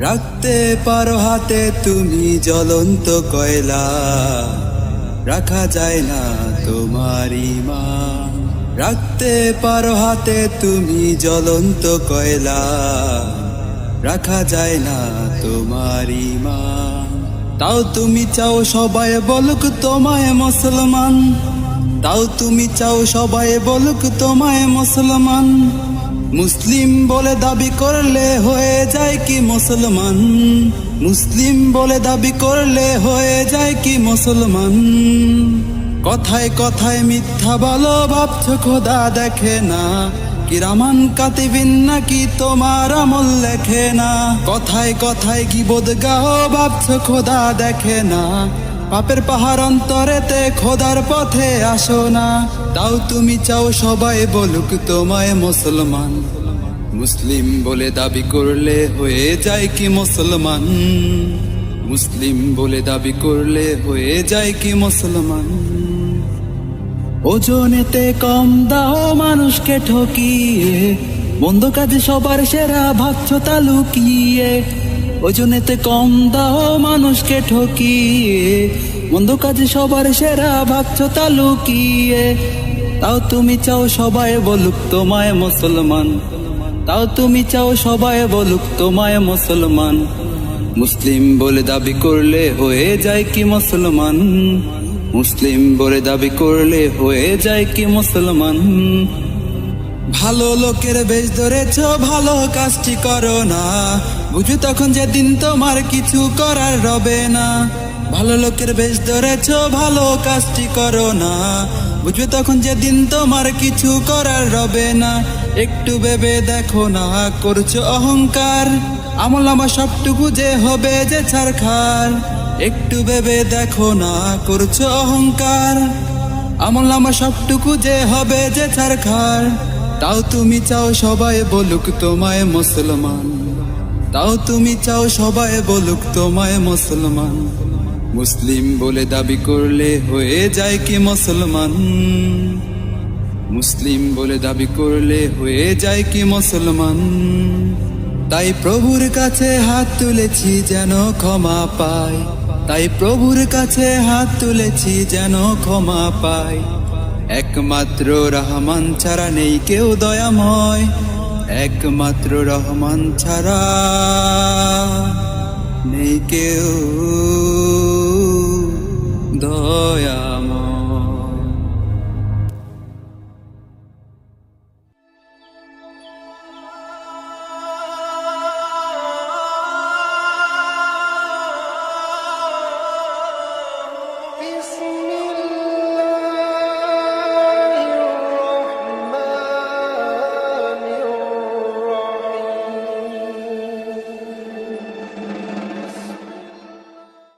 রাখতে পারো হাতে তুমি জ্বলন্ত কয়লা। রাখা যায় না তোমার ইমান রাখতে পারো হাতে তুমি জ্বলন্ত কয়লা। রাখা যায় না তোমার ইমান তাও তুমি চাও সবাই বলুক তোমায় মুসলমান। তাও তুমি চাও সবাই বলুক তোমায় মুসলমান। মুসলিম বলে দাবি করলে হয়ে যায় কি মুসলমান? মুসলিম বলে দাবি করলে হয়ে যায় কি মুসলমান? কথায় কথায় মিথ্যা বলো, ভাবছ খোদা দেখে না। কিরামান কাতিবিন নাকি তোমার আমল লেখে না? কথায় কথায় কি বোধ গাও ভাবছ খোদা দেখে না। পাপের পাহাড় অন্তরেতে খোদার পথে আসো না। তাও তুমি চাও সবাই বলুক তোমায় মুসলমান। মুসলিম বলে দাবি করলে হয়ে যায় কি মুসলমান? মুসলিম বলে দাবি করলে হয়ে যায় কি মুসলমান? ওজনেতে কম দাও মানুষকে ঠকিয়ে। মন্দ কাজে সবার সেরা ভাবছ তা লুকিয়ে। ওজনেতে কম দাও মানুষকে ঠকিয়ে। মন্দ কাজে সবার সেরা ভাবছ তা লুকিয়ে। তাও তুমি চাও সবাই বলুক তোমায় মুসলমান। তাও তুমি চাও সবাই বলুক তোমায় মুসলমান। মুসলিম বলে দাবি করলে হয়ে যায় কি মুসলমান? মুসলিম বলে দাবি করলে হয়ে যায় কি মুসলমান? ভালো লোকের বেশ ধরেছ, ভালো কাজটি করো না। বুঝু তখন যেদিন তোমার কিছু করার রবে না। ভালো লোকের বেশ ধরেছ, ভালো কাজটি করো না। বুঝবে তখন যেদিন তোমার কিছু করার রবে না। একটু ভেবে দেখো না, করছ অহংকার। আমল আমার সবটুকু যে হবে যে ছাড়খার একটু ভেবে দেখো না, করছ অহংকার। আমল আমার সবটুকু যে হবে যে ছাড়খার তাও তুমি চাও সবাই বলুক তোমায় মুসলমান। তাও তুমি চাও সবাই বলুক তোমায় মুসলমান। মুসলিম বলে দাবি করলে হয়ে যায় কি মুসলমান? মুসলিম বলে দাবি করলে হয়ে যায় কি মুসলমান? তাই প্রভুর কাছে হাত তুলেছি যেন ক্ষমা পায়। তাই প্রভুর কাছে হাত তুলেছি যেন ক্ষমা পাই একমাত্র রহমান ছাড়া নেই কেউ দয়াময়। একমাত্র রহমান ছাড়া নেই কেউ দয়াময়